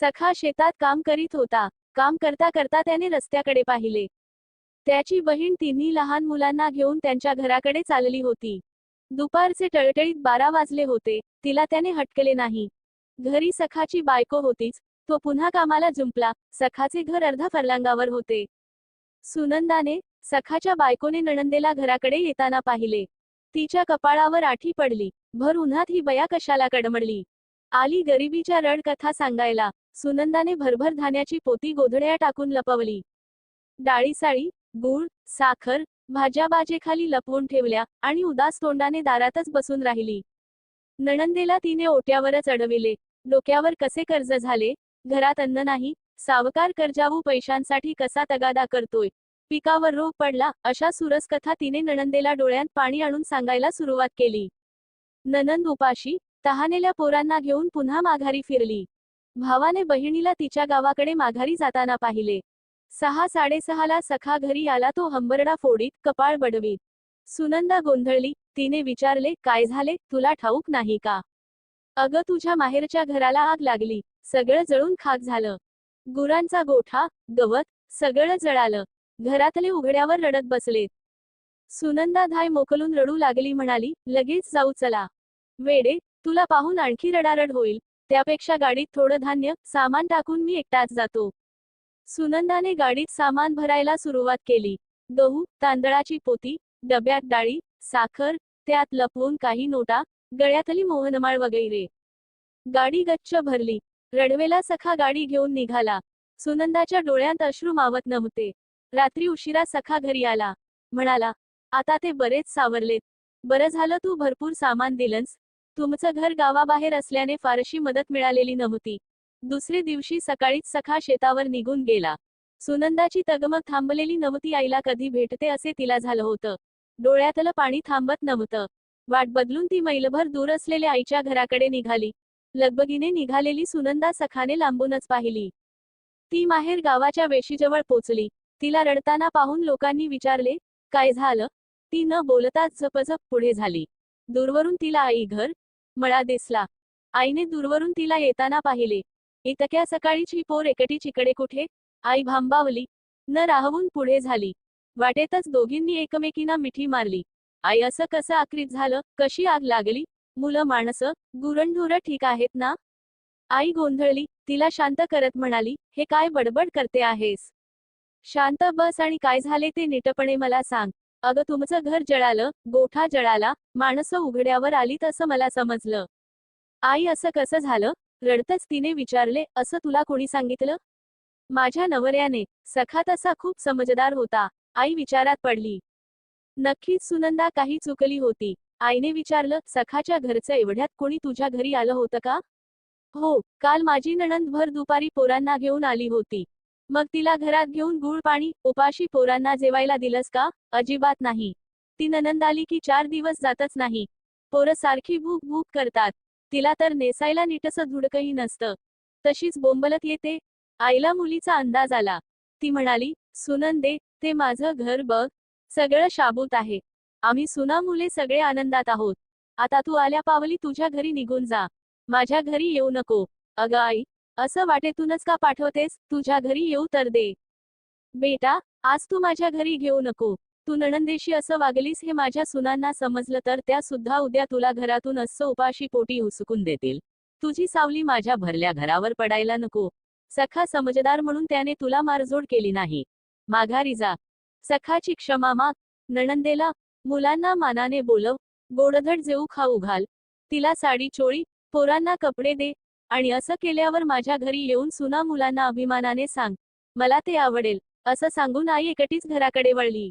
सखा शेतात काम करीत होता. काम करता करता त्याने रस्त्याकडे पाहिले. त्याची बहीण तिन्ही लहान मुलांना घेऊन त्यांच्या घराकडे चालली होती. दुपारचे टळटळीत बारा वाजले होते. तिला त्याने हटकले नाही. घरी सखाची बायको होतीच. तो पुन्हा कामाला जुंपला. सखाचे घर अर्धा फरलांगावर होते. सुनंदाने सखाच्या बायकोने नणंदेला घराकडे येताना पाहिले. तिच्या कपाळावर आठी पडली. भर उन्हात ही बया कशाला कडमडली? आली गरिबीच्या रडकथा सांगायला. सुनंदाने भरभर धान्याची पोती गोधड्या टाकून लपवली. डाळीसाळी गूळ साखर भाज्या बाजेखाली लपवून ठेवल्या आणि उदास तोंडाने दारातच बसून राहिली. नणंदेला तिने ओट्यावरच अडविले. डोक्यावर कसे कर्ज झाले? घरात अन्न नाही. सावकार कर्जावू पैशांसाठी कसा तगादा करतोय? पिकावर रोग पडला अशा सुरस कथा तिने नणंदेला डोळ्यात पाणी आणून सांगायला सुरुवात केली. ननंद उपाशी तहानेल्या पोरांना घेऊन पुन्हा माघारी फिरली. भावाने बहिणीला तिच्या गावाकडे माघारी जाताना पाहिले. सहा साडेसहाला सखा घरी आला तो हंबरडा फोडीत कपाळ बडवीत. सुनंदा गोंधळली तिने विचारले काय झाले? तुला ठाऊक नाही का? अगं तुझ्या माहेरच्या घराला आग लागली. सगळं जळून खाक झालं. गुरांचा गोठा गवत सगळं जळालं. घरातले उघड्यावर रडत बसलेत. सुनंदा धाय मोकलून रडू लागली म्हणाली लगेच जाऊ चला. वेडे तुला पाहून आणखी रडारड होईल. त्यापेक्षा गाडीत थोडं धान्य सामान टाकून मी एकटाच जातो. सुनंदाने गाडीत सामान भरायला सुरुवात केली. गहू तांदळाची पोती डब्यात डाळी साखर त्यात लपवून काही नोटा गळ्यातली मोहनमाळ वगैरे. गाडी गच्च भरली. रडवेला सखा गाडी घेऊन निघाला. सुनंदाच्या डोळ्यात अश्रू मावत नव्हते. रात्री उशिरा सखा घरी आला. म्हणाला आता ते बरेच सावरलेत. बरं झालं तू भरपूर सामान दिलंस. तुमचं घर गावाबाहेर असल्याने फारशी मदत मिळालेली नव्हती. दुसरे दिवशी सकाळीच सखा शेतावर निघून गेला. सुनंदाची तगमग थांबलेली नव्हती आईला कधी भेटते असे तिला झालं होतं. डोळ्यातलं पाणी थांबत नव्हतं. वाट बदलून ती मैलभर दूर असलेल्या आईच्या घराकडे निघाली. लगबगीने निघालेली सुनंदा सखाने लांबूनच पाहिली. ती माहेर गावाच्या वेशीजवळ पोचली. तिला रडताना पाहून लोकांनी विचारले काय झालं? ती न बोलताच झपझप पुढे झाली. दूरवरून तिला आई घर मळा दिसला. आईने दूरवरून तिला येताना पाहिले. इतक्या सकाळीच ही पोर एकटी चिकडे कुठे? आई भांबावली. न राहवून पुढे झाली. वाटेतच दोघींनी एकमेकींना मिठी मारली. आई असं कसं आक्रीत झालं? कशी आग लागली? मुलं माणसं? गुरणढोरं ठीक आहेत ना? आई गोंधळली. तिला शांत करत म्हणाली हे काय बडबड करते आहेस? शांत बस आणि काय झाले ते नीटपणे मला सांग. अगं तुमचं घर जळालं गोठा जळाला माणसं उघड्यावर आली तसं मला समजलं. आई असं कसं झालं? रडतच तिने विचारले असं तुला कोणी सांगितलं? माझ्या नवऱ्याने सखा तसा खूप समजदार होता आई विचारात पडली. नक्कीच सुनंदा काही चुकली होती. आईने विचारलं सखाच्या घरचं एवढ्यात कोणी तुझ्या घरी आलं होतं का? हो काल माझी नणंद भर दुपारी पोरांना घेऊन आली होती. मग तिला घरात घेऊन गुळ पाणी उपाशी पोरांना जेवायला दिलंस का? अजिबात नाही. ती ननंद आली की चार दिवस जातच नाही. पोरं सारखी भूक भूक करतात. तिला तर नेसायला नीटसं धुडकही नसतं. तशीच बोंबलत येते. आईला मुलीचा अंदाज आला. ती म्हणाली सुनंदे ते माझं घर बघ. सगळं शाबूत आहे. आम्ही सुना मुले सगळे आनंदात आहोत. आता तू आल्या पावली तुझ्या घरी निघून जा. माझ्या घरी येऊ नको. अगं आई असं वाटेतूनच का पाठवतेस? तुझ्या घरी येऊ तर दे. बेटा आज तू माझ्या घरी घेऊ नको. तू नणंदेशी असं वागलीस हे माझ्या सुनांना समजलं तर त्या सुद्धा उद्या तुला घरातून असं उपाशी पोटी हुसकून देतील. तुझी सावली माझ्या भरल्या घरावर पडायला नको. सखा समजदार म्हणून त्याने तुला मारझोड केली नाही. माघारी जा. सखाची क्षमा माग. नणंदेला मुलांना मानाने बोलव. गोडधड जेऊ खाऊ घाल. तिला साडी चोळी. पोरांना कपडे दे. आणि असं केल्यावर माझ्या घरी येऊन सुना मुलांना अभिमानाने सांग मला ते आवडेल असं सांगून आई एकटीच घराकडे वळली.